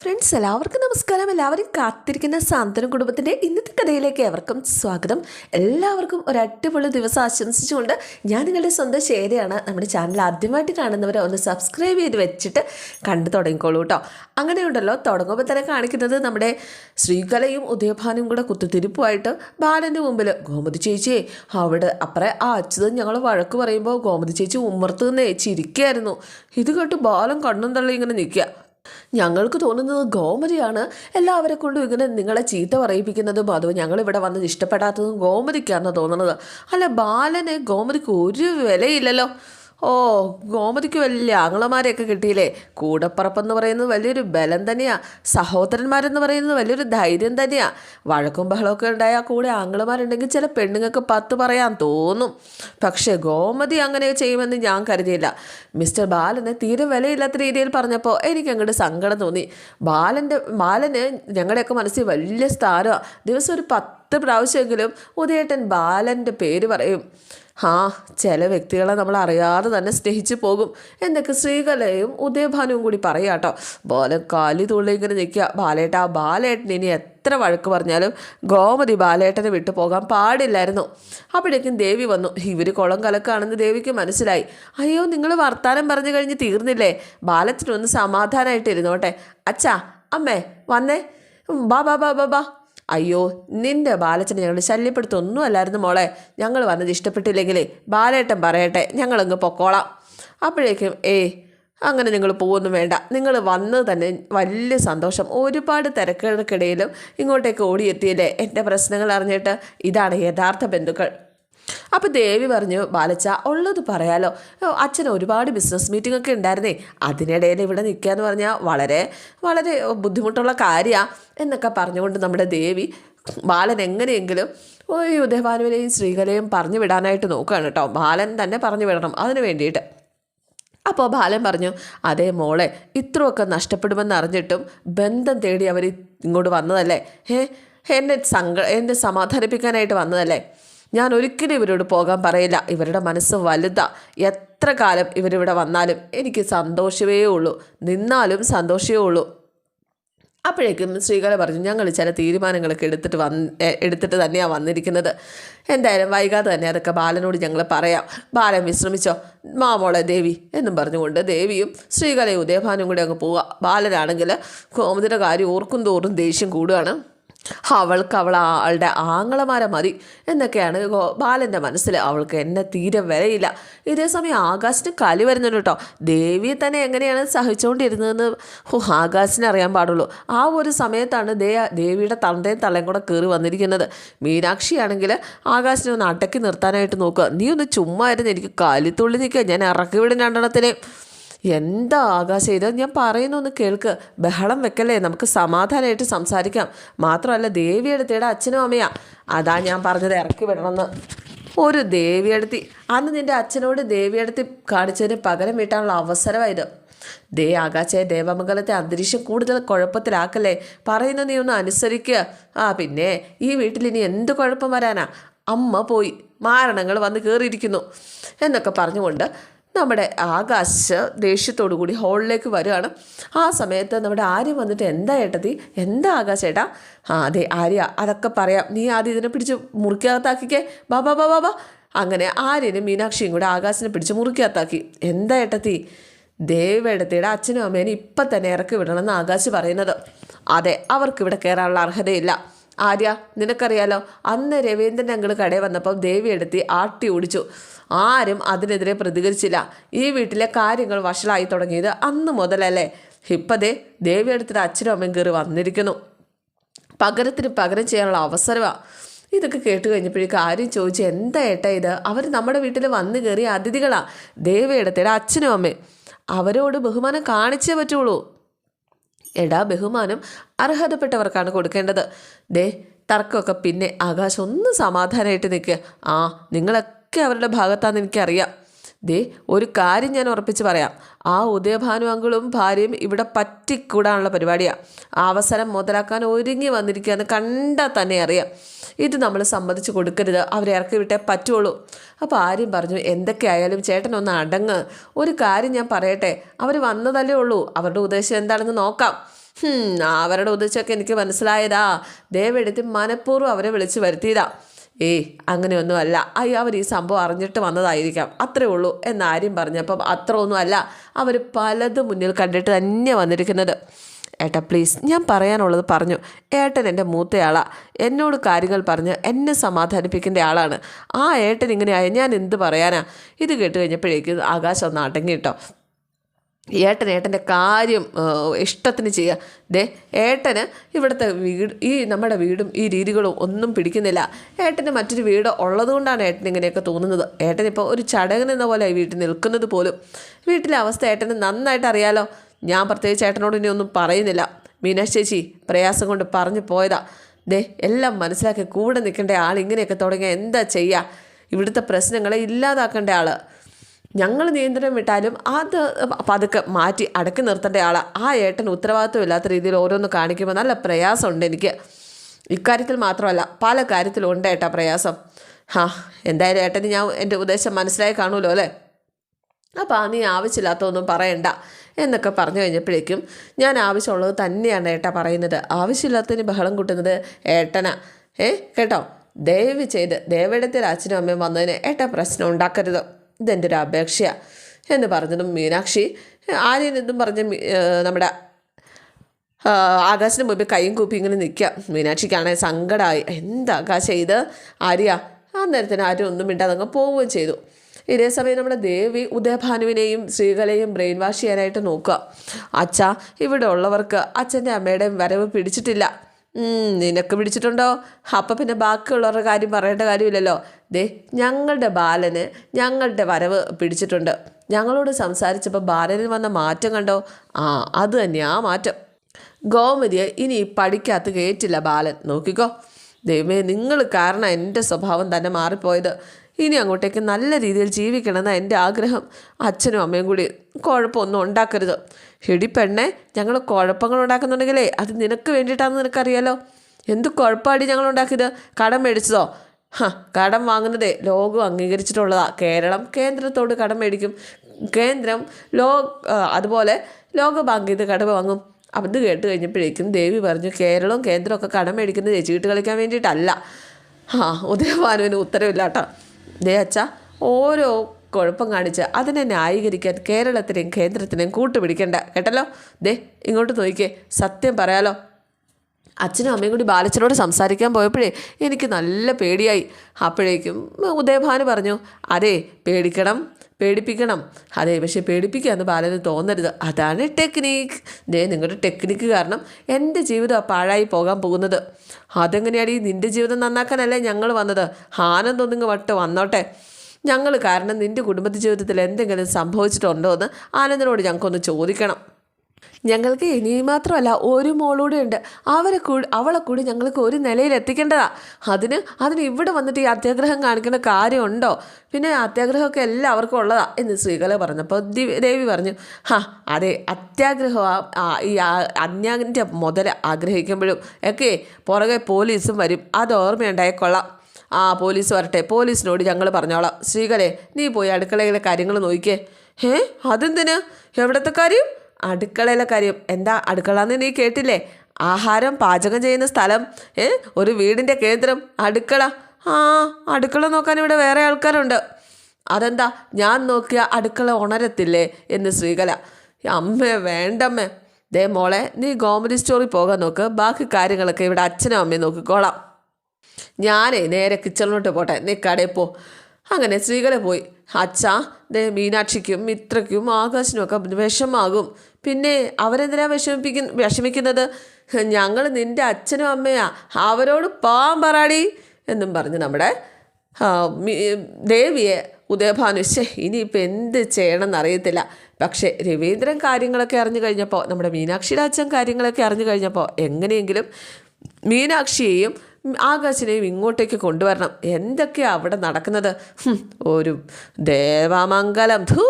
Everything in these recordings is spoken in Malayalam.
ഫ്രണ്ട്സ് എല്ലാവർക്കും നമസ്കാരം. എല്ലാവരും കാത്തിരിക്കുന്ന സാന്ത്വനം കുടുംബത്തിന്റെ ഇന്നത്തെ കഥയിലേക്ക് എവർക്കും സ്വാഗതം. എല്ലാവർക്കും ഒരു അടിപൊളി ദിവസം ആശംസിച്ചുകൊണ്ട് ഞാൻ നിങ്ങളുടെ സ്വന്തം ശേരയാണ് നമ്മുടെ ചാനൽ ആദ്യമായിട്ട് കാണുന്നവരെ ഒന്ന് സബ്സ്ക്രൈബ് ചെയ്ത് വെച്ചിട്ട് കണ്ടു തുടങ്ങിക്കോളൂ കേട്ടോ അങ്ങനെയുണ്ടല്ലോ തുടങ്ങുമ്പോൾ തന്നെ കാണിക്കുന്നത് നമ്മുടെ ശ്രീകലയും ഉദയഭാനും കൂടെ കുത്തുതിരിപ്പുമായിട്ട് ബാലന്റെ മുമ്പിൽ ഗോമതി ചേച്ചി അവിടെ അപ്പറേ ആ അച്ഛത് ഞങ്ങൾ വഴക്ക് പറയുമ്പോൾ ഗോമതി ചേച്ചി ഉമ്മർത്ത് നിന്ന് ചിരിക്കുകയായിരുന്നു ഇത് കേട്ട് ബാലൻ കണ്ണും തള്ളി ഇങ്ങനെ നിൽക്കുക. ഞങ്ങൾക്ക് തോന്നുന്നത് ഗോമതിയാണ്. എല്ലാവരെ കൊണ്ടും ഇങ്ങനെ നിങ്ങളെ ചീത്ത പറയിപ്പിക്കുന്നതും അതും ഞങ്ങളിവിടെ വന്നത് ഇഷ്ടപ്പെടാത്തതും ഗോമതിക്കാണെന്ന് തോന്നുന്നത് അല്ല ബാലന് ഗോമതിക്ക് ഒരു വിലയില്ലല്ലോ. ഓ ഗോമതിക്ക് വലിയ ആങ്ങളമാരെയൊക്കെ കിട്ടിയില്ലേ? കൂടപ്പറപ്പെന്ന് പറയുന്നത് വലിയൊരു ബലം തന്നെയാണ് സഹോദരന്മാരെന്ന് പറയുന്നത് വലിയൊരു ധൈര്യം തന്നെയാണ് വഴക്കും ബഹളമൊക്കെ ഉണ്ടായാൽ കൂടെ ആങ്ങളമാരുണ്ടെങ്കിൽ ചില പെണ്ണുങ്ങൾക്ക് പത്ത് പറയാൻ തോന്നും. പക്ഷേ ഗോമതി അങ്ങനെ ചെയ്യുമെന്ന് ഞാൻ കരുതിയില്ല. മിസ്റ്റർ ബാലനെ തീരെ വിലയില്ലാത്ത രീതിയിൽ പറഞ്ഞപ്പോൾ എനിക്ക് അങ്ങോട്ട് സങ്കടം തോന്നി. ബാലന്റെ ബാലന് ഞങ്ങളുടെയൊക്കെ മനസ്സിൽ വലിയ സ്ഥാനമാണ് ദിവസം ഒരു പത്ത് പ്രാവശ്യമെങ്കിലും ഉദയേട്ടൻ ബാലന്റെ പേര് പറയും. ആ ചില വ്യക്തികളെ നമ്മൾ അറിയാതെ തന്നെ സ്നേഹിച്ചു പോകും. എന്നൊക്കെ ശ്രീകലയും ഉദയഭാനുവും കൂടി പറയാട്ടോ ബാലൻ കാലി തുള്ളി ഇങ്ങനെ നിൽക്കുക. ബാലേട്ട ആ ബാലേട്ടൻ ഇനി എത്ര വഴക്ക് പറഞ്ഞാലും ഗോമതി ബാലേട്ടനെ വിട്ടു പോകാൻ പാടില്ലായിരുന്നു. അപ്പോഴേക്കും ദേവി വന്നു. ഇവർ കുളം കലക്കാണെന്ന് ദേവിക്ക് മനസ്സിലായി. അയ്യോ നിങ്ങൾ വർത്താനം പറഞ്ഞു കഴിഞ്ഞ് തീർന്നില്ലേ? ബാലത്തിനൊന്ന് സമാധാനമായിട്ട് ഇരുന്നോട്ടെ. അച്ഛാ അമ്മേ വന്നേ. ബാ ബാ ബാ ബാ ബാ. അയ്യോ നിന്റെ ബാലച്ചനെ ഞങ്ങൾ ശല്യപ്പെടുത്തൊന്നും അല്ലായിരുന്നു മോളെ. ഞങ്ങൾ വന്നത് ഇഷ്ടപ്പെട്ടില്ലെങ്കിൽ ബാലേട്ടൻ പറയട്ടെ ഞങ്ങളങ്ങ് പൊക്കോളാം. അപ്പോഴേക്കും ഏ അങ്ങനെ നിങ്ങൾ പോകുന്നു വേണ്ട. നിങ്ങൾ വന്നത് തന്നെ വലിയ സന്തോഷം. ഒരുപാട് തിരക്കുകൾക്കിടയിലും ഇങ്ങോട്ടേക്ക് ഓടിയെത്തിയില്ലേ? എന്റെ പ്രശ്നങ്ങൾ അറിഞ്ഞിട്ട് ഇതാണ് യഥാർത്ഥ ബന്ധുക്കൾ. അപ്പോൾ ദേവി പറഞ്ഞു ബാലച്ച ഉള്ളത് പറയാലോ. അച്ഛൻ ഒരുപാട് ബിസിനസ് മീറ്റിംഗ് ഒക്കെ ഉണ്ടായിരുന്നേ. അതിനിടയിൽ ഇവിടെ നിൽക്കുക എന്ന് പറഞ്ഞാൽ വളരെ വളരെ ബുദ്ധിമുട്ടുള്ള കാര്യമാണ് എന്നൊക്കെ പറഞ്ഞുകൊണ്ട് നമ്മുടെ ദേവി ബാലൻ എങ്ങനെയെങ്കിലും ഈ ഉദയഭാനുവിനെയും ശ്രീകലയും പറഞ്ഞു വിടാനായിട്ട് നോക്കുകയാണ് കേട്ടോ. ബാലൻ തന്നെ പറഞ്ഞു വിടണം അതിന് വേണ്ടിയിട്ട്. അപ്പോൾ ബാലൻ പറഞ്ഞു അതേ മോളെ ഇത്രയൊക്കെ നഷ്ടപ്പെടുമെന്ന് അറിഞ്ഞിട്ടും ബന്ധം തേടി അവർ ഇങ്ങോട്ട് വന്നതല്ലേ? ഏ എന്നെ സങ്ക എന്നെ സമാധാനിപ്പിക്കാനായിട്ട് വന്നതല്ലേ? ഞാൻ ഒരിക്കലും ഇവരോട് പോകാൻ പറയില്ല. ഇവരുടെ മനസ്സ് വലുതാ. എത്ര കാലം ഇവരിവിടെ വന്നാലും എനിക്ക് സന്തോഷമേ ഉള്ളൂ. നിന്നാലും സന്തോഷമേ ഉള്ളൂ. അപ്പോഴേക്കും ശ്രീകല പറഞ്ഞു ഞങ്ങൾ ചില തീരുമാനങ്ങളൊക്കെ എടുത്തിട്ട് വന്ന് എടുത്തിട്ട് തന്നെയാണ് വന്നിരിക്കുന്നത്. എന്തായാലും വൈകാതെ തന്നെ അതൊക്കെ ബാലനോട് ഞങ്ങൾ പറയാം. ബാലൻ വിശ്രമിച്ചോ? മാമോളെ ദേവി എന്നും പറഞ്ഞുകൊണ്ട് ദേവിയും ശ്രീകലയും ഉദയഭാനും കൂടി അങ്ങ് പോവുക ബാലനാണെങ്കിൽ കോമതിയുടെ കാര്യം ഓർക്കും തോറും ദേഷ്യം കൂടുകയാണ് അവൾക്ക് അവൾ ആളുടെ ആങ്ങളമാരെ മതി എന്നൊക്കെയാണ് ബാലന്റെ മനസ്സിൽ അവൾക്ക് എന്നെ തീരെ വിലയില്ല. ഇതേസമയം ആകാശിന് കലി വരുന്നുണ്ട് കേട്ടോ. ദേവിയെ തന്നെ എങ്ങനെയാണ് സഹിച്ചുകൊണ്ടിരുന്നതെന്ന് ഹോ അറിയാൻ പാടുള്ളൂ. ആ ഒരു സമയത്താണ് ദേ ദേവിയുടെ തന്തയും തള്ളയും കൂടെ കയറി വന്നിരിക്കുന്നത്. മീനാക്ഷിയാണെങ്കിൽ ആകാശിനെ ഒന്ന് അടക്കി നിർത്താനായിട്ട് നോക്കുക. നീ ഒന്ന് ചുമ്മാ എനിക്ക് കലിത്തുള്ളി നിൽക്കുക ഞാൻ ഇറക്കി വിടും രണ്ടെണ്ണത്തിനെ എന്താ ആകാശം? ഇത് ഞാൻ പറയുന്നു ഒന്ന് കേൾക്ക്. ബഹളം വെക്കല്ലേ? നമുക്ക് സമാധാനമായിട്ട് സംസാരിക്കാം. മാത്രമല്ല ദേവിയെടുത്തിയുടെ അച്ഛനും അമ്മയാ. അതാ ഞാൻ പറഞ്ഞത് ഇറക്കി വിടണമെന്ന്. ഒരു ദേവിയെടുത്തി അന്ന് നിന്റെ അച്ഛനോട് ദേവിയെടുത്തി കാണിച്ചതിന് പകരം വീട്ടാനുള്ള അവസരമായത് ദേ ആകാശയെ ദേവമംഗലത്തെ അന്തരീക്ഷം കൂടുതൽ കുഴപ്പത്തിലാക്കല്ലേ? പറയുന്ന നീ ഒന്ന് അനുസരിക്കുക ആ പിന്നെ ഈ വീട്ടിൽ ഇനി എന്ത് കുഴപ്പം വരാനാ? അമ്മ പോയി മാരണങ്ങൾ വന്ന് കയറിയിരിക്കുന്നു എന്നൊക്കെ പറഞ്ഞുകൊണ്ട് നമ്മുടെ ആകാശ് ദേഷ്യത്തോടു കൂടി ഹോളിലേക്ക് വരികയാണ്. ആ സമയത്ത് നമ്മുടെ ആര്യ വന്നിട്ട് എന്താ ഏട്ടത്തി? എന്താ ആകാശ് ഏട്ടാ? ആ അതെ ആര്യ അതൊക്കെ പറയാം. നീ ആദ്യം ഇതിനെ പിടിച്ച് മുറിക്കകത്താക്കിക്കേ ബാ ബാ ബാ ബാ അങ്ങനെ ആര്യനും മീനാക്ഷിയും കൂടെ ആകാശിനെ പിടിച്ച് മുറിക്കകത്താക്കി എന്താ ഏട്ടത്തി? ദേവേടത്തിയുടെ അച്ഛനും അമ്മേനും ഇപ്പം തന്നെ ഇറക്കി വിടണമെന്ന് ആകാശ് പറയുന്നത്. അതെ അവർക്കിവിടെ കയറാനുള്ള അർഹതയില്ല. ആര്യ നിനക്കറിയാലോ അന്ന് രവീന്ദ്രൻ ഞങ്ങൾ കടയിൽ വന്നപ്പം ദേവി എടുത്തി ആട്ടി ഓടിച്ചു. ആരും അതിനെതിരെ പ്രതികരിച്ചില്ല. ഈ വീട്ടിലെ കാര്യങ്ങൾ വഷളായി തുടങ്ങിയത് അന്ന് മുതലല്ലേ. ഇപ്പതേ ദേവി എടുത്തിട്ട് അച്ഛനും അമ്മയും കയറി വന്നിരിക്കുന്നു. പകരത്തിന് പകരം ചെയ്യാനുള്ള അവസരമാണ് ഇതൊക്കെ കേട്ട് കഴിഞ്ഞപ്പോഴേക്കും ആരും ചോദിച്ചു എന്താ ഏട്ടാ ഇത്? അവർ നമ്മുടെ വീട്ടിൽ വന്നു കയറിയ അതിഥികളാണ് ദേവിയിടത്തേടെ അച്ഛനും അമ്മയും. അവരോട് ബഹുമാനം കാണിച്ചേ പറ്റുള്ളൂ. എടാ ബഹുമാനം അർഹതപ്പെട്ടവർക്കാണ് കൊടുക്കേണ്ടത്. ദേ തർക്കമൊക്കെ പിന്നെ ആകാശം ഒന്ന് സമാധാനമായിട്ട് നിൽക്കുക ആ നിങ്ങളൊക്കെ അവരുടെ ഭാഗത്താണെന്ന് എനിക്കറിയാം. ദേ ഒരു കാര്യം ഞാൻ ഉറപ്പിച്ച് പറയാം. ആ ഉദയഭാനു അങ്കിളും ഭാര്യയും ഇവിടെ പറ്റിക്കൂടാനുള്ള പരിപാടിയാണ് അവസരം മുതലാക്കാൻ ഒരുങ്ങി വന്നിരിക്കുകയെന്ന് കണ്ടാൽ തന്നെ അറിയാം. ഇത് നമ്മൾ സമ്മതിച്ച് കൊടുക്കരുത്. അവരെ ഇറക്കി വിട്ടേ പറ്റുള്ളൂ. അപ്പോൾ ആര്യം പറഞ്ഞു എന്തൊക്കെയായാലും ചേട്ടനൊന്ന് അടങ്ങ്. ഒരു കാര്യം ഞാൻ പറയട്ടെ. അവർ വന്നതല്ലേ ഉള്ളൂ. അവരുടെ ഉദ്ദേശം എന്താണെന്ന് നോക്കാം. അവരുടെ ഉദ്ദേശമൊക്കെ എനിക്ക് മനസ്സിലായതാ. ദയവെടുത്ത് മനഃപൂർവം അവരെ വിളിച്ച് വരുത്തിയതാ. ഏയ് അങ്ങനെയൊന്നും അല്ല അയ്യോ അവർ ഈ സംഭവം അറിഞ്ഞിട്ട് വന്നതായിരിക്കാം. അത്രേ ഉള്ളൂ എന്ന് പറഞ്ഞപ്പം അത്ര ഒന്നും അല്ല അവർ പലതും മുന്നിൽ കണ്ടിട്ട് തന്നെ വന്നിരിക്കുന്നത്. ഏട്ടാ പ്ലീസ് ഞാൻ പറയാനുള്ളത് പറഞ്ഞു. ഏട്ടൻ എന്റെ മൂത്തയാളാ. എന്നോട് കാര്യങ്ങൾ പറഞ്ഞ് എന്നെ സമാധാനിപ്പിക്കേണ്ട ആളാണ്. ആ ഏട്ടൻ ഇങ്ങനെയായ ഞാൻ എന്ത് പറയാനാ? ഇത് കേട്ട് കഴിഞ്ഞപ്പോഴേക്കും ആകാശം ഒന്ന് അടങ്ങി കേട്ടോ. ഏട്ടൻ ഏട്ടന്റെ കാര്യം ഇഷ്ടത്തിന് ചെയ്യുക ദേ ഏട്ടന് ഇവിടുത്തെ വീട് ഈ നമ്മുടെ വീടും ഈ രീതികളും ഒന്നും പിടിക്കുന്നില്ല. ഏട്ടന് മറ്റൊരു വീട് ഉള്ളതുകൊണ്ടാണ് ഏട്ടൻ ഇങ്ങനെയൊക്കെ തോന്നുന്നത്. ഏട്ടൻ ഇപ്പോൾ ഒരു ചടങ്ങൻ എന്ന പോലെ ഈ വീട്ടിൽ നിൽക്കുന്നത് പോലും. വീട്ടിലെ അവസ്ഥ ഏട്ടന് നന്നായിട്ട് അറിയാലോ. ഞാൻ പ്രത്യേകിച്ച് ഏട്ടനോട് ഇനി ഒന്നും പറയുന്നില്ല. മീനാക്ഷി ചേച്ചി പ്രയാസം കൊണ്ട് പറഞ്ഞു പോയതാ. ദേ എല്ലാം മനസ്സിലാക്കി കൂടെ നിൽക്കേണ്ട ആൾ ഇങ്ങനെയൊക്കെ തുടങ്ങിയാൽ എന്താ ചെയ്യുക ഇവിടുത്തെ പ്രശ്നങ്ങളെ ഇല്ലാതാക്കേണ്ട ആൾ ഞങ്ങൾ നിയന്ത്രണം വിട്ടാലും അത് പതുക്കെ മാറ്റി അടക്കി നിർത്തേണ്ട ആളാ. ആ ഏട്ടൻ ഉത്തരവാദിത്വം ഇല്ലാത്ത രീതിയിൽ ഓരോന്ന് കാണിക്കുമ്പോൾ നല്ല പ്രയാസമുണ്ട് എനിക്ക്. ഇക്കാര്യത്തിൽ മാത്രമല്ല പല കാര്യത്തിലും ഉണ്ട് ഏട്ടാ പ്രയാസം. ഹാ എന്തായാലും ഏട്ടന് ഞാൻ എന്റെ ഉദ്ദേശം മനസ്സിലായി കാണുമല്ലോ അല്ലേ? അപ്പോൾ നീ ആവശ്യമില്ലാത്തതൊന്നും പറയണ്ട എന്നൊക്കെ പറഞ്ഞു കഴിഞ്ഞപ്പോഴേക്കും ഞാൻ ആവശ്യമുള്ളത് തന്നെയാണ് ഏട്ടാ പറയുന്നത്. ആവശ്യമില്ലാത്തതിന് ബഹളം കൂട്ടുന്നത് ഏട്ടനാ. ഏ കേട്ടോ? ദയവ് ചെയ്ത് ദേവയിടത്തിൽ അച്ഛനും അമ്മയും വന്നതിന് ഏട്ട പ്രശ്നം ഉണ്ടാക്കരുത്. ഇതെന്റെ ഒരു അപേക്ഷയാണ് എന്ന് പറഞ്ഞതും മീനാക്ഷി ആരെയും എന്നും പറഞ്ഞ് നമ്മുടെ ആകാശിന് മുമ്പിൽ കൈയും കൂപ്പി ഇങ്ങനെ നിൽക്കുക മീനാക്ഷിക്കാണെങ്കിൽ സങ്കടമായി എന്താ ആകാശ ഇത് ആര്യ ആ നേരത്തിന് ആരും ഒന്നും മിണ്ടാതെ അങ്ങ് പോവുകയും ചെയ്തു. ഇതേ സമയം നമ്മുടെ ദേവി ഉദയഭാനുവിനെയും ശ്രീകലയും ബ്രെയിൻ വാഷ് ചെയ്യാനായിട്ട് നോക്കുക. അച്ഛ ഇവിടെ ഉള്ളവർക്ക് അച്ഛന്റെ അമ്മയുടെയും വരവ് പിടിച്ചിട്ടില്ല. നിനക്ക് പിടിച്ചിട്ടുണ്ടോ? അപ്പം പിന്നെ ബാക്കിയുള്ളവരുടെ കാര്യം പറയേണ്ട കാര്യമില്ലല്ലോ. ദേ ഞങ്ങളുടെ ബാലന് ഞങ്ങളുടെ വരവ് പിടിച്ചിട്ടുണ്ട്. ഞങ്ങളോട് സംസാരിച്ചപ്പോൾ ബാലനിൽ വന്ന മാറ്റം കണ്ടോ? ആ അത് ആ മാറ്റം. ഗോമതിയെ ഇനി പഠിക്കാത്ത കയറ്റില്ല ബാലൻ. നോക്കിക്കോ. ദൈവമേ നിങ്ങൾ കാരണം എന്റെ സ്വഭാവം തന്നെ മാറിപ്പോയത്. ഇനി അങ്ങോട്ടേക്ക് നല്ല രീതിയിൽ ജീവിക്കണമെന്ന എന്റെ ആഗ്രഹം. അച്ഛനും അമ്മയും കൂടി കുഴപ്പമൊന്നും ഉണ്ടാക്കരുത്. എടി പെണ്ണെ ഞങ്ങൾ കുഴപ്പങ്ങൾ ഉണ്ടാക്കുന്നുണ്ടെങ്കിലേ അത് നിനക്ക് വേണ്ടിയിട്ടാണെന്ന് നിനക്കറിയാലോ? എന്ത് കുഴപ്പമാടി ഞങ്ങൾ ഉണ്ടാക്കിയത്? കടം മേടിച്ചതോ? ഹ കടം വാങ്ങുന്നതേ ലോകം അംഗീകരിച്ചിട്ടുള്ളതാ. കേരളം കേന്ദ്രത്തോട് കടം മേടിക്കും. കേന്ദ്രം ലോ അതുപോലെ ലോകബാങ്ക് ഇത് കടം വാങ്ങും. ഇത് കേട്ട് കഴിഞ്ഞപ്പോഴേക്കും ദേവി പറഞ്ഞു കേരളവും കേന്ദ്രമൊക്കെ കടം മേടിക്കുന്നത് ചീട്ട് കളിക്കാൻ വേണ്ടിയിട്ടല്ല. ആ ഉദയഭാനുവിന് ഉത്തരവില്ല കേട്ടോ ദേ ഓരോ കുഴപ്പം കാണിച്ച് അതിനെ ന്യായീകരിക്കാൻ കേരളത്തിനെയും കേന്ദ്രത്തിനെയും കൂട്ടുപിടിക്കണ്ട. കേട്ടല്ലോ? ദേ ഇങ്ങോട്ട് നോക്കിക്കേ സത്യം പറയാലോ. അച്ഛനും അമ്മയും കൂടി ബാലച്ചനോട് സംസാരിക്കാൻ പോയപ്പോഴേ എനിക്ക് നല്ല പേടിയായി. അപ്പോഴേക്കും ഉദയഭാനു പറഞ്ഞു അതെ പേടിക്കണം. പേടിപ്പിക്കണം. അതെ പക്ഷേ പേടിപ്പിക്കാന്ന് ബാലന് തോന്നരുത്. അതാണ് ടെക്നിക്ക് ദേ നിങ്ങളുടെ ടെക്നിക്ക് കാരണം എന്റെ ജീവിതം പാഴായി പോകാൻ പോകുന്നത്. അതെങ്ങനെയാണ് ഈ നിന്റെ ജീവിതം നന്നാക്കാനല്ലേ ഞങ്ങൾ വന്നത്? ആനന്ദം നിങ്ങൾ വട്ട് വന്നോട്ടെ. ഞങ്ങൾ കാരണം നിന്റെ കുടുംബ ജീവിതത്തിൽ എന്തെങ്കിലും സംഭവിച്ചിട്ടുണ്ടോ എന്ന് ആനന്ദനോട് ഞങ്ങൾക്കൊന്ന് ചോദിക്കണം. ഞങ്ങൾക്ക് ഇനി മാത്രമല്ല ഒരു മോളൂടെ ഉണ്ട്. അവരെ കൂടി അവളെ കൂടി ഞങ്ങൾക്ക് ഒരു നിലയിൽ എത്തിക്കേണ്ടതാ. അതിന് അതിന് ഇവിടെ വന്നിട്ട് ഈ അത്യാഗ്രഹം കാണിക്കേണ്ട കാര്യമുണ്ടോ? പിന്നെ അത്യാഗ്രഹമൊക്കെ എല്ലാവർക്കും ഉള്ളതാ എന്ന് ശ്രീകല പറഞ്ഞപ്പോൾ ദേവി പറഞ്ഞു ഹാ അതെ അത്യാഗ്രഹം ഈ അന്യാന്റെ മുതൽ ആഗ്രഹിക്കുമ്പോഴും ഒക്കെ പുറകെ പോലീസും വരും. അത് ഓർമ്മയുണ്ടായിക്കൊള്ളാം ആ പോലീസ് വരട്ടെ പോലീസിനോട് ഞങ്ങൾ പറഞ്ഞോളാം. ശ്രീകലേ നീ പോയി അടുക്കളയിലെ കാര്യങ്ങൾ നോക്കിയേ. ഏ അതെന്തിന്? എവിടത്തെ കാര്യം? അടുക്കളയിലെ കാര്യം. എന്താ അടുക്കള എന്ന് നീ കേട്ടില്ലേ? ആഹാരം പാചകം ചെയ്യുന്ന സ്ഥലം. ഏ? ഒരു വീടിന്റെ കേന്ദ്രം. അടുക്കള. ആ അടുക്കള നോക്കാൻ ഇവിടെ വേറെ ആൾക്കാരുണ്ട്. അതെന്താ? ഞാൻ നോക്കിയ അടുക്കള ഉണരത്തില്ലേ എന്ന് ശ്രീകല. അമ്മേ വേണ്ടമ്മേ. ദേ മോളെ നീ ഗോമതി സ്റ്റോറി പോകാൻ നോക്ക്. ബാക്കി കാര്യങ്ങളൊക്കെ ഇവിടെ അച്ഛനും അമ്മയും നോക്കിക്കോളാം. ഞാനേ നേരെ കിച്ചണിലോട്ട് പോട്ടെ. നീ കടയിൽ പോ. അങ്ങനെ സ്ത്രീകളെ പോയി. അച്ഛാ ദേ മീനാക്ഷിക്കും മിത്രയ്ക്കും ആകാശിനും ഒക്കെ വിഷമാകും. പിന്നെ അവരെന്തിനാ വിഷമിപ്പിക്കുന്ന വിഷമിക്കുന്നത്? ഞങ്ങൾ നിന്റെ അച്ഛനും അമ്മയാ. അവരോട് പോവാൻ പറാടി എന്നും പറഞ്ഞ് നമ്മുടെ ദേവിയെ ഉദയഭാനു ശേ ഇനിയിപ്പോൾ എന്ത് ചെയ്യണമെന്ന് എന്നറിയത്തില്ല പക്ഷേ രവീന്ദ്രൻ കാര്യങ്ങളൊക്കെ അറിഞ്ഞു കഴിഞ്ഞപ്പോൾ നമ്മുടെ മീനാക്ഷിയുടെ അച്ഛൻ കാര്യങ്ങളൊക്കെ അറിഞ്ഞു കഴിഞ്ഞപ്പോൾ എങ്ങനെയെങ്കിലും മീനാക്ഷിയെയും ആകാശിനെയും ഇങ്ങോട്ടേക്ക് കൊണ്ടുവരണം. എന്തൊക്കെയാ അവിടെ നടക്കുന്നത്? ഒരു ദേവാമംഗലം. ധൂ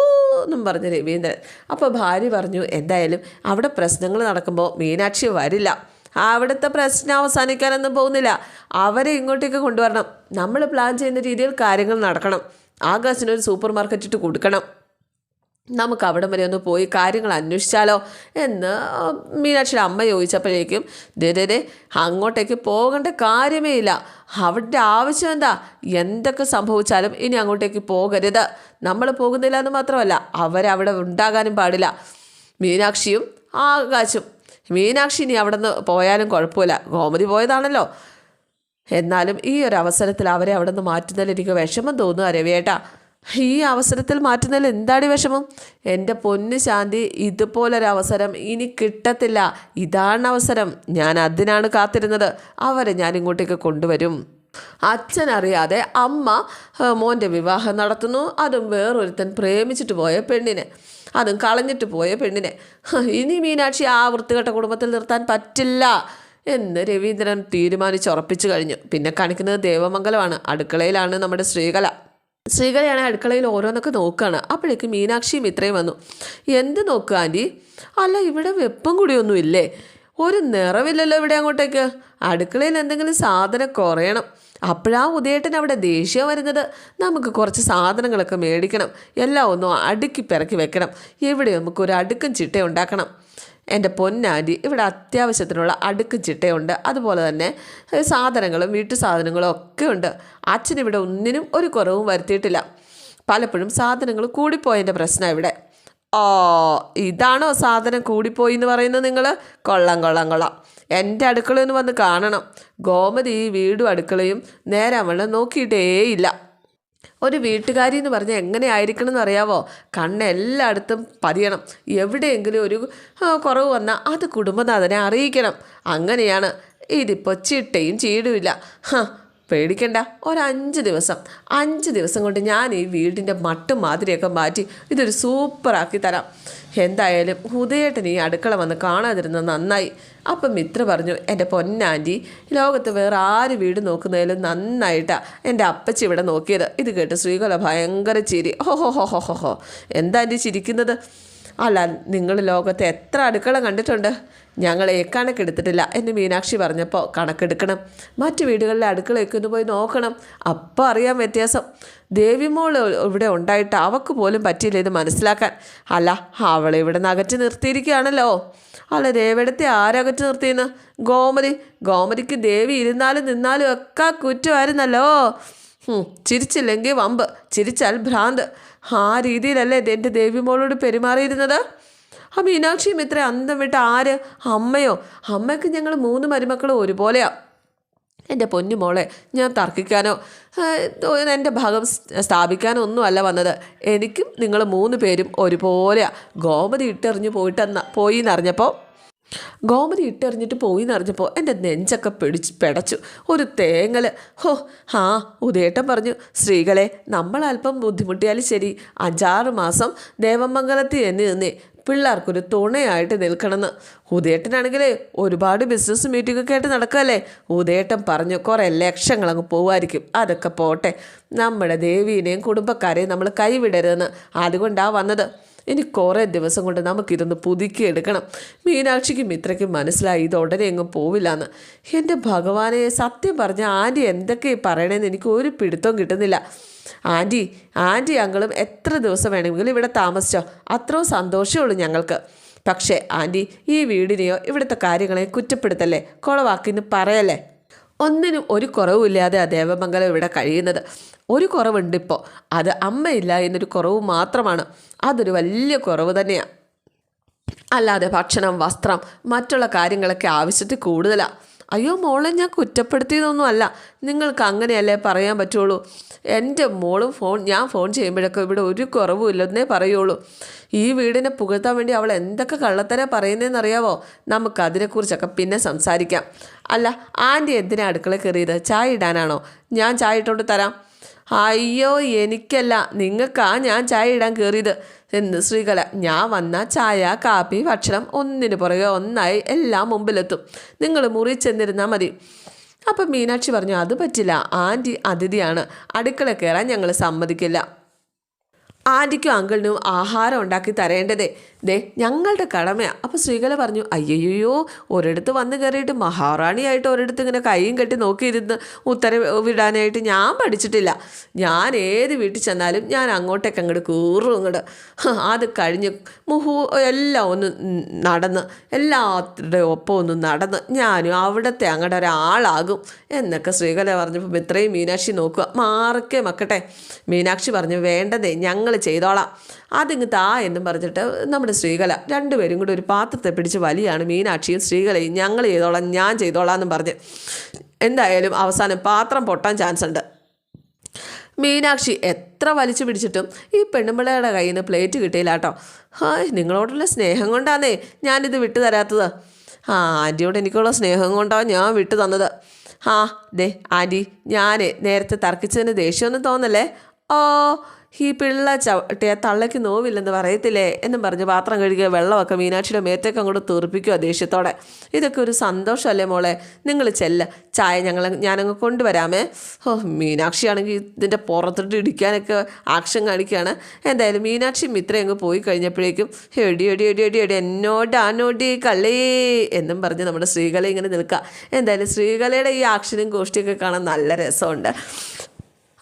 എന്നും പറഞ്ഞു രവീന്ദ്രൻ. അപ്പോൾ ഭാര്യ പറഞ്ഞു എന്തായാലും അവിടെ പ്രശ്നങ്ങൾ നടക്കുമ്പോൾ മീനാക്ഷി വരില്ല. അവിടുത്തെ പ്രശ്നം അവസാനിക്കാനൊന്നും പോകുന്നില്ല. അവരെ ഇങ്ങോട്ടേക്ക് കൊണ്ടുവരണം. നമ്മൾ പ്ലാൻ ചെയ്യുന്ന രീതിയിൽ കാര്യങ്ങൾ നടക്കണം. ആകാശിനൊരു സൂപ്പർ മാർക്കറ്റ് ഇട്ട് കൊടുക്കണം. നമുക്ക് അവിടം വരെ ഒന്ന് പോയി കാര്യങ്ങൾ അന്വേഷിച്ചാലോ എന്ന് മീനാക്ഷിയുടെ അമ്മ ചോദിച്ചപ്പോഴേക്കും ദേ അങ്ങോട്ടേക്ക് പോകേണ്ട കാര്യമേ ഇല്ല. അവിടെ ആവശ്യം എന്താ? എന്തൊക്കെ സംഭവിച്ചാലും ഇനി അങ്ങോട്ടേക്ക് പോകരുത്. നമ്മൾ പോകുന്നില്ല എന്ന് മാത്രമല്ല അവരവിടെ ഉണ്ടാകാനും പാടില്ല. മീനാക്ഷിയും ആകാശും മീനാക്ഷി ഇനി അവിടെ നിന്ന് പോയാലും കുഴപ്പമില്ല. ഗോമതി പോയതാണല്ലോ. എന്നാലും ഈ ഒരു അവസരത്തിൽ അവരെ അവിടെ നിന്ന് മാറ്റുന്നതിൽ എനിക്ക് വിഷമം തോന്നുക രവിയേട്ടാ ഈ അവസരത്തിൽ മാറ്റുന്നതിൽ എന്താടി വിഷമം? എന്റെ പൊന്ന് ശാന്തി ഇതുപോലൊരവസരം ഇനി കിട്ടത്തില്ല. ഇതാണ് അവസരം. ഞാൻ അതിനാണ് കാത്തിരുന്നത്. അവരെ ഞാൻ ഇങ്ങോട്ടേക്ക് കൊണ്ടുവരും. അച്ഛനറിയാതെ അമ്മ മോന്റെ വിവാഹം നടത്തുന്നു. അതും വേറൊരുത്തൻ പ്രേമിച്ചിട്ട് പോയ പെണ്ണിനെ. അതും കളഞ്ഞിട്ട് പോയ പെണ്ണിനെ. ഇനി മീനാക്ഷി ആ വൃത്തികെട്ട കുടുംബത്തിൽ നിർത്താൻ പറ്റില്ല എന്ന് രവീന്ദ്രൻ തീരുമാനിച്ചുറപ്പിച്ചു കഴിഞ്ഞു. പിന്നെ കാണിക്കുന്നത് ദേവമംഗലമാണ്. അടുക്കളയിലാണ് നമ്മുടെ ശ്രീകല. ശ്രീകലയാണ് അടുക്കളയിൽ ഓരോന്നൊക്കെ നോക്കുകയാണ് അപ്പോഴേക്ക് മീനാക്ഷിയും ഇത്രയും വന്നു. എന്ത് നോക്കുക ആന്റി അല്ല ഇവിടെ വെപ്പം കൂടിയൊന്നും ഇല്ലേ? ഒരു നിറവില്ലല്ലോ ഇവിടെ അങ്ങോട്ടേക്ക്. അടുക്കളയിൽ എന്തെങ്കിലും സാധനം കുറയണം. അപ്പോഴാ ഉദയേട്ടൻ അവിടെ ദേഷ്യം വരുന്നത്. നമുക്ക് കുറച്ച് സാധനങ്ങളൊക്കെ മേടിക്കണം. എല്ലാം ഒന്നും അടുക്കി പിറക്കി വെക്കണം. ഇവിടെ നമുക്കൊരു അടുക്കും ചിട്ട ഉണ്ടാക്കണം. എന്റെ പൊന്നാന്റി ഇവിടെ അത്യാവശ്യത്തിനുള്ള അടുക്ക് ചിട്ടയുണ്ട്. അതുപോലെ തന്നെ സാധനങ്ങളും വീട്ടു സാധനങ്ങളും ഒക്കെ ഉണ്ട്. അച്ഛൻ ഇവിടെ ഒന്നിനും ഒരു കുറവും വരുത്തിയിട്ടില്ല. പലപ്പോഴും സാധനങ്ങൾ കൂടിപ്പോയതിന്റെ പ്രശ്നം ഇവിടെ. ഓ ഇതാണോ സാധനം കൂടിപ്പോയി എന്ന് പറയുന്നത് നിങ്ങൾ കൊള്ളാം കൊള്ളാം കൊള്ളാം. എന്റെ അടുക്കളയിൽ നിന്ന് വന്ന് കാണണം. ഗോമതി ഈ വീടും അടുക്കളയും നേരാവണ്ണം നോക്കിയിട്ടേയില്ല. ഒരു വീട്ടുകാരി എന്ന് പറഞ്ഞാൽ എങ്ങനെ ആയിരിക്കണം എന്ന് അറിയാവോ? കണ്ണ് എല്ലായിടത്തും പതിയണം. എവിടെയെങ്കിലും ഒരു കുറവ് വന്നാൽ അത് കുടുംബനാഥനെ അറിയിക്കണം. അങ്ങനെയാണ്. ഇതിപ്പോൾ ചിട്ടയും ചീടുമില്ല. പേടിക്കണ്ട. ഒരഞ്ച് ദിവസം. അഞ്ച് ദിവസം കൊണ്ട് ഞാൻ ഈ വീടിന്റെ മട്ടും മാതിരിയൊക്കെ മാറ്റി ഇതൊരു സൂപ്പറാക്കി തരാം. എന്തായാലും ഉദയേട്ടൻ ഈ അടുക്കള വന്ന് കാണാതിരുന്നത് നന്നായി. അപ്പം മിത്ര പറഞ്ഞു എന്റെ പൊന്നാന്റി ലോകത്ത് വേറെ ആര് വീട് നോക്കുന്നതിലും നന്നായിട്ടാണ് എന്റെ അപ്പച്ചി ഇവിടെ നോക്കിയത്. ഇത് കേട്ട് ശ്രീകല ഭയങ്കര ചിരി. ഹോ ഹോ ഹോ ഹോ ഹോ ഹോ. ചിരിക്കുന്നത്? അല്ല നിങ്ങൾ ലോകത്തെ എത്ര അടുക്കള കണ്ടിട്ടുണ്ട്? ഞങ്ങൾ കണക്കെടുത്തിട്ടില്ല എന്ന് മീനാക്ഷി പറഞ്ഞപ്പോൾ കണക്കെടുക്കണം. മറ്റു വീടുകളിലെ അടുക്കളയൊക്കെ ഒന്ന് പോയി നോക്കണം. അപ്പോൾ അറിയാൻ വ്യത്യാസം. ദേവിമോൾ ഇവിടെ ഉണ്ടായിട്ട് അവക്ക് പോലും പറ്റിയില്ല ഇത് മനസ്സിലാക്കാൻ. അല്ല അവളെ ഇവിടെ നിന്ന് അകറ്റി നിർത്തിയിരിക്കുകയാണല്ലോ. അല്ല ദേവിടത്തെ ആരകറ്റി നിർത്തിയെന്ന്? ഗോമതി. ഗോമതിക്ക് ദേവി ഇരുന്നാലും നിന്നാലും ഒക്കെ കുറ്റമായിരുന്നല്ലോ. ചിരിച്ചില്ലെങ്കിൽ വമ്പ് ചിരിച്ചാൽ ഭ്രാന്ത്. ആ രീതിയിലല്ലേ എന്റെ ദേവിമോളോട് പെരുമാറിയിരുന്നത്? ആ മീനാക്ഷിയും ഇത്ര അന്തം വിട്ട ആര്? അമ്മയോ? അമ്മയ്ക്ക് ഞങ്ങൾ മൂന്ന് മരുമക്കളും ഒരുപോലെയാ. എന്റെ പൊന്നു മോളെ ഞാൻ തർക്കിക്കാനോ എന്റെ ഭാഗം സ്ഥാപിക്കാനോ ഒന്നുമല്ല വന്നത്. എനിക്കും നിങ്ങൾ മൂന്ന് പേരും ഒരുപോലെയാ. ഗോമതി ഇട്ടെറിഞ്ഞു പോയിട്ടെന്ന പോയി എന്നറിഞ്ഞപ്പോൾ ഗോമതി ഇട്ടെറിഞ്ഞിട്ട് പോയി എന്നറിഞ്ഞപ്പോൾ എന്റെ നെഞ്ചൊക്കെ പിടിച്ച് പിടച്ചു. ഒരു തേങ്ങൽ ഹോ ആ ഉദയേട്ടൻ പറഞ്ഞു സ്ത്രീകളെ നമ്മൾ അല്പം ബുദ്ധിമുട്ടിയാലും ശരി. അഞ്ചാറ് മാസം ദേവമംഗലത്തിൽ എന്ന് നിന്നേ. പിള്ളേർക്കൊരു തുണയായിട്ട് നിൽക്കണമെന്ന്. ഉദയേട്ടനാണെങ്കിൽ ഒരുപാട് ബിസിനസ് മീറ്റിംഗ് ഒക്കെ ആയിട്ട് നടക്കുകയല്ലേ ഉദയേട്ടൻ പറഞ്ഞു കുറേ ലക്ഷങ്ങൾ അങ്ങ് പോകുമായിരിക്കും അതൊക്കെ പോട്ടെ. നമ്മുടെ ദേവീനെയും കുടുംബക്കാരെയും നമ്മൾ കൈവിടരുതെന്ന് അതുകൊണ്ടാണ് വന്നത്. ഇനി കുറേ ദിവസം കൊണ്ട് നമുക്കിതൊന്ന് പുതുക്കി എടുക്കണം. മീനാക്ഷിക്കും മിത്രയ്ക്കും മനസ്സിലായി. ഇത് ഉടനെ എങ്ങും പോവില്ലാന്ന്. എന്റെ ഭഗവാനെ സത്യം പറഞ്ഞ ആന്റി എന്തൊക്കെ പറയണേന്ന് എനിക്ക് ഒരു പിടുത്തവും കിട്ടുന്നില്ല. ആന്റി ആന്റി ഞങ്ങളും എത്ര ദിവസം വേണമെങ്കിലും ഇവിടെ താമസിച്ചോ. അത്രയും സന്തോഷമുള്ളൂ ഞങ്ങൾക്ക്. പക്ഷേ ആന്റി ഈ വീടിനെയോ ഇവിടുത്തെ കാര്യങ്ങളെയോ കുറ്റപ്പെടുത്തല്ലേ? കുളവാക്കിന്ന് പറയല്ലേ? ഒന്നിനും ഒരു കുറവുമില്ലാതെ ആ ദേവമംഗലം ഇവിടെ കഴിയുന്നത്. ഒരു കുറവുണ്ട് ഇപ്പോൾ അത് അമ്മയില്ല എന്നൊരു കുറവ് മാത്രമാണ്. അതൊരു വലിയ കുറവ് തന്നെയാണ് അല്ലാതെ ഭക്ഷണം വസ്ത്രം മറ്റുള്ള കാര്യങ്ങളൊക്കെ ആവശ്യത്തിൽ കൂടുതലാണ് അയ്യോ മോളെ ഞാൻ കുറ്റപ്പെടുത്തിയതൊന്നും അല്ല നിങ്ങൾക്ക് അങ്ങനെയല്ലേ പറയാൻ പറ്റുള്ളൂ? എന്റെ മോളും ഫോൺ ഞാൻ ഫോൺ ചെയ്യുമ്പോഴൊക്കെ ഇവിടെ ഒരു കുറവും ഇല്ലെന്നേ പറയുള്ളൂ. ഈ വീടിനെ പുകഴ്ത്താൻ വേണ്ടി അവൾ എന്തൊക്കെ കള്ളത്തര പറയുന്നതെന്നറിയാവോ നമുക്ക് അതിനെക്കുറിച്ചൊക്കെ പിന്നെ സംസാരിക്കാം. അല്ല ആന്റി എന്തിനാണ് അടുക്കള കയറിയത്? ചായ ഇടാനാണോ? ഞാൻ ചായ ഇട്ടോണ്ട് തരാം. അയ്യോ എനിക്കല്ല. നിങ്ങൾക്കാ ഞാൻ ചായ ഇടാൻ കയറിയത്. എന്ന് ശ്രീകല ഞാൻ വന്ന ചായ കാപ്പി ഭക്ഷണം ഒന്നിന് പുറകെ ഒന്നായി എല്ലാം മുമ്പിലെത്തും. നിങ്ങൾ മുറി ചെന്നിരുന്നാൽ മതി. അപ്പം മീനാക്ഷി പറഞ്ഞു അത് പറ്റില്ല. ആന്റി അതിഥിയാണ്. അടുക്കള കയറാൻ ഞങ്ങൾ സമ്മതിക്കില്ല. ആന്റിക്കും അങ്കിളിനും ആഹാരം ഉണ്ടാക്കി തരേണ്ടതേ. ദേ ഞങ്ങളുടെ കടമയാണ് അപ്പോൾ ശ്രീകല പറഞ്ഞു അയ്യയ്യോ ഒരിടത്ത് വന്ന് കയറിയിട്ട് മഹാറാണിയായിട്ട് ഒരിടത്ത് ഇങ്ങനെ കൈയും കെട്ടി നോക്കിയിരുന്ന് ഉത്തരവിടാനായിട്ട് ഞാൻ പഠിച്ചിട്ടില്ല. ഞാൻ ഏത് വീട്ടിൽ ചെന്നാലും ഞാൻ അങ്ങോട്ടേക്ക് അങ്ങോട്ട് കൂറും അങ്ങോട്ട് അത് കഴിഞ്ഞ് മുഹു എല്ലാം ഒന്ന് നടന്ന് എല്ലാവരുടെ ഒപ്പം ഒന്ന് നടന്ന് ഞാനും അവിടുത്തെ അങ്ങോട്ട് ഒരാളാകും എന്നൊക്കെ ശ്രീകല പറഞ്ഞപ്പോൾ ഇത്രയും മീനാക്ഷി നോക്കുക. മാറക്കെ മക്കട്ടെ. മീനാക്ഷി പറഞ്ഞു വേണ്ടതേ ഞങ്ങൾ ചെയ്തോളാം. അതിങ്ങ് താ എന്നും പറഞ്ഞിട്ട് നമ്മുടെ ശ്രീകല രണ്ടുപേരും കൂടി ഒരു പാത്രത്തെ പിടിച്ച് വലിയാണ് മീനാക്ഷിയും ശ്രീകലയും. ഞങ്ങൾ ചെയ്തോളാം ഞാൻ ചെയ്തോളാം എന്നും പറഞ്ഞ്. എന്തായാലും അവസാനം പാത്രം പൊട്ടാൻ ചാൻസ് ഉണ്ട്. മീനാക്ഷി എത്ര വലിച്ചു പിടിച്ചിട്ടും ഈ പെണ്ണുമ്പിള്ളയുടെ കയ്യിൽ നിന്ന് പ്ലേറ്റ് കിട്ടിയില്ല കേട്ടോ. ഹായ് നിങ്ങളോടുള്ള സ്നേഹം കൊണ്ടാന്നേ ഞാനിത് വിട്ടു തരാത്തത്. ആ ആന്റിയോട് എനിക്കുള്ള സ്നേഹം കൊണ്ടാണ് ഞാൻ വിട്ടു തന്നത്. ആ ദേ ആന്റി ഞാൻ നേരത്തെ തർക്കിച്ചതിന് ദേഷ്യമൊന്നും തോന്നല്ലേ? ഓ ഈ പിള്ള ചവിട്ടിയ തള്ളയ്ക്ക് നോവില്ലെന്ന് പറയത്തില്ലേ എന്നും പറഞ്ഞ് പാത്രം കഴുകിയ വെള്ളമൊക്കെ മീനാക്ഷിയുടെ മേത്തേക്ക് അങ്ങോട്ട് തീർപ്പിക്കുക ദേഷ്യത്തോടെ. ഇതൊക്കെ ഒരു സന്തോഷമല്ലേ മോളെ? നിങ്ങൾ ചെല്ല. ചായ ഞങ്ങൾ ഞാനങ്ങ് കൊണ്ടുവരാമേ. ഓ മീനാക്ഷിയാണെങ്കിൽ ഇതിന്റെ പുറത്തിട്ട് ഇടിക്കാനൊക്കെ ആക്ഷൻ കാണിക്കുകയാണ് എന്തായാലും മീനാക്ഷി മിത്ര അങ്ങ് പോയി കഴിഞ്ഞപ്പോഴേക്കും എടി എടി എടി എടി എടി എന്നോടാനോടി കള്ളേ എന്നും പറഞ്ഞ് നമ്മുടെ ശ്രീകല ഇങ്ങനെ നിൽക്കുക എന്തായാലും ശ്രീകലയുടെ ഈ ആക്ഷനും ഗോഷ്ടിയൊക്കെ കാണാൻ നല്ല രസമുണ്ട്.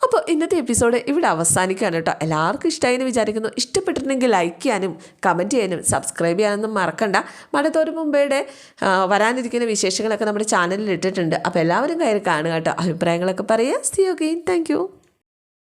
അപ്പോൾ ഇന്നത്തെ എപ്പിസോഡ് ഇവിടെ അവസാനിക്കുകയാണ് കേട്ടോ. എല്ലാവർക്കും ഇഷ്ടമായി എന്ന് വിചാരിക്കുന്നു. ഇഷ്ടപ്പെട്ടിട്ടുണ്ടെങ്കിൽ ലൈക്ക് ചെയ്യാനും കമന്റ് ചെയ്യാനും സബ്സ്ക്രൈബ് ചെയ്യാനൊന്നും മറക്കണ്ട. മടത്തോട് മുമ്പേടെ വരാനിരിക്കുന്ന വിശേഷങ്ങളൊക്കെ നമ്മുടെ ചാനലിൽ ഇട്ടിട്ടുണ്ട്. അപ്പോൾ എല്ലാവരും കയറി കാണുക കേട്ടോ. അഭിപ്രായങ്ങളൊക്കെ പറയുക. C okay thank